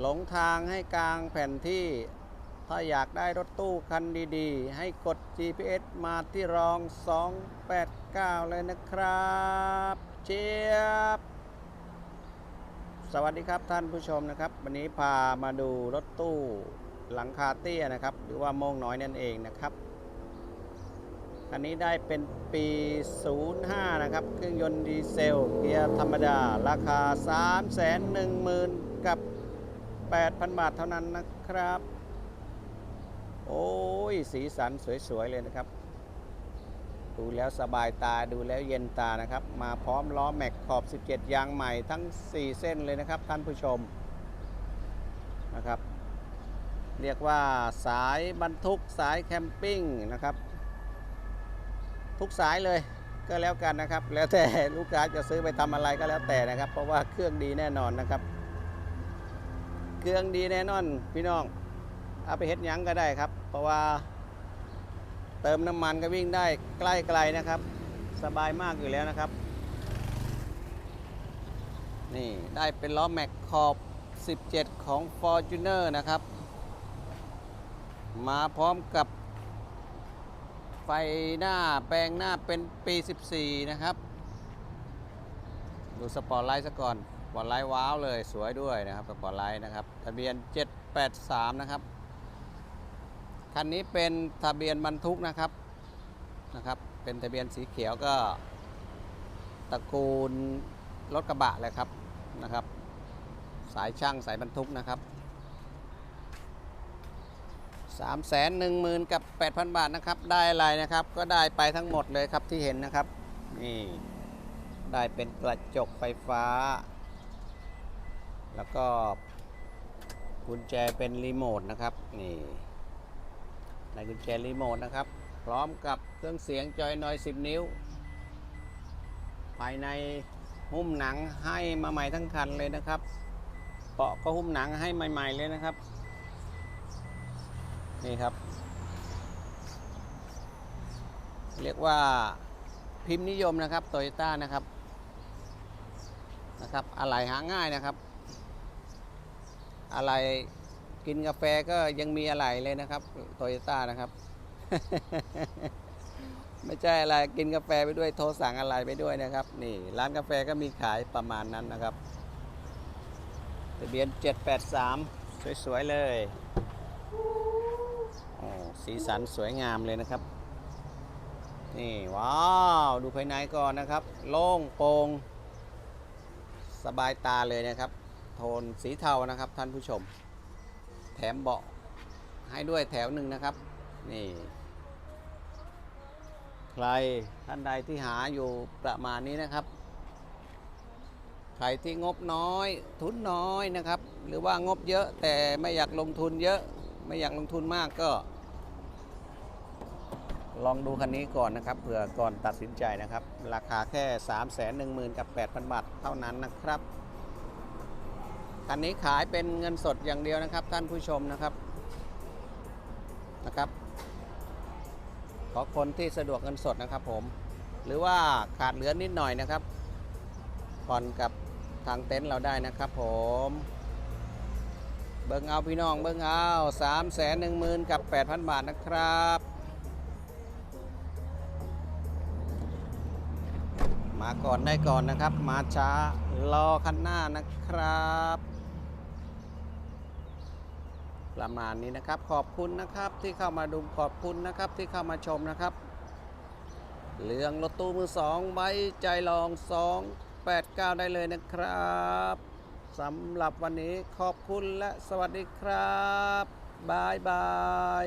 หลงทางให้กลางแผ่นที่ ถ้าอยากได้รถตู้คันดีๆ ให้กด GPS มาที่รอง 289 เลยนะครับเจี๊ยบ สวัสดีครับท่านผู้ชมนะครับ วันนี้พามาดูรถตู้หลังคาเตี้ยนะครับ หรือว่าโมงน้อยนั่นเองนะครับอันนี้ได้เป็นปี 05 นะครับ เครื่องยนต์ดีเซล เกียร์ธรรมดา ราคา 3 1 0 0 0 0 กับ 8,000 บาทเท่านั้นนะครับ โอ้ย สีสันสวย ๆ เลยนะครับ ดูแล้วสบายตาดูแล้วเย็นตานะครับ มาพร้อมล้อแม็กขอบ 17 ยางใหม่ทั้ง 4 เส้นเลยนะครับ ท่านผู้ชมนะครับ เรียกว่าสายบรรทุกสายแคมปิ้งนะครับ ทุกสายเลยก็แล้วกันนะครับ แล้วแต่ลูกค้าจะซื้อไปทำอะไรก็แล้วแต่นะครับ เพราะว่าเครื่องดีแน่นอนนะครับ เครื่องดีแน่นอนพี่น้อง เอาไปเฮ็ดยังก็ได้ครับ เพราะว่าเติมน้ำมันก็วิ่งได้ใกล้ไกลนะครับ สบายมากอยู่แล้วนะครับ นี่ได้เป็นล้อแม็กขอบ 17 ของ Fortuner นะครับ มาพร้อมกับไฟหน้าแปลงหน้าเป็นปี 14 นะครับ ดูสปอร์ตไลท์ซะก่อน ปอร์ไลท์ว้าวเลยสวยด้วยนะครับสปอร์ไลท์นะครับทะเบียน 783 นะครับ คันนี้เป็นทะเบียนบรรทุกนะครับนะครับเป็นทะเบียนสีเขียวก็ตระกูลรถกระบะเลยครับนะครับ สายช่างสายบรรทุกนะครับ3 1 0 0 0 0กับ 8,000 บาทนะครับ ได้อะไรนะครับ ก็ได้ไปทั้งหมดเลยครับที่เห็นนะครับ นี่ ได้เป็นกระจกไฟฟ้า แล้วก็กุญแจเป็นรีโมทนะครับนี่ในกุญแจรีโมทนะครับ พร้อมกับเครื่องเสียงจอยนอย 10 นิ้ว ภายในหุ้มหนังให้มาใหม่ทั้งคันเลยนะครับเบาะก็หุ้มหนังให้ใหม่ ๆ เลยนะครับ นี่ครับ เรียกว่าพิมพ์นิยมนะครับโตโยต้านะครับนะครับ อะไรหาง่ายนะครับ อะไรกินกาแฟก็ยังมีอะไรเลยนะครับโตโยต้านะครับ ไม่ใช่อะไรกินกาแฟไปด้วยโทรสั่งอะไรไปด้วยนะครับ นี่ ร้านกาแฟก็มีขายประมาณนั้นนะครับทะเบียน 783 สวย ๆ เลยโอ้สีสันสวยงามเลยนะครับ นี่ ว้าว ดูภายในก่อนนะครับ โล่งโปร่งสบายตาเลยนะครับ โทนสีเทานะครับท่านผู้ชม แถมเบาะให้ด้วยแถวหนึ่งนะครับ นี่ ใครท่านใดที่หาอยู่ประมาณนี้นะครับ ใครที่งบน้อย ทุนน้อยนะครับ หรือว่างบเยอะแต่ไม่อยากลงทุนเยอะ ไม่อยากลงทุนมากก็ ลองดูคันนี้ก่อนนะครับเผื่อก่อนตัดสินใจนะครับ ราคาแค่ 3 1 0 0 0 0กับ 8,000 บาทเท่านั้นนะครับ คันนี้ขายเป็นเงินสดอย่างเดียวนะครับ ท่านผู้ชมนะครับนะครับ ขอคนที่สะดวกเงินสดนะครับผม หรือว่าขาดเหลือนิดหน่อยนะครับผ่อนกับทางเต็นท์เราได้นะครับผม เบิ้งเอาพี่น้องเบิ้งเอา3 1 0 0 0 0กับ8,000บาทนะครับ มาก่อนได้ก่อนนะครับ มาช้ารอคันหน้านะครับ ประมาณนี้นะครับ ขอบคุณนะครับที่เข้ามาดูขอบคุณนะครับที่เข้ามาชมนะครับ เรื่องรถตู้มือสองใบใจลอง 289 ได้เลยนะครับสำหรับวันนี้ขอบคุณและสวัสดีครับบายบาย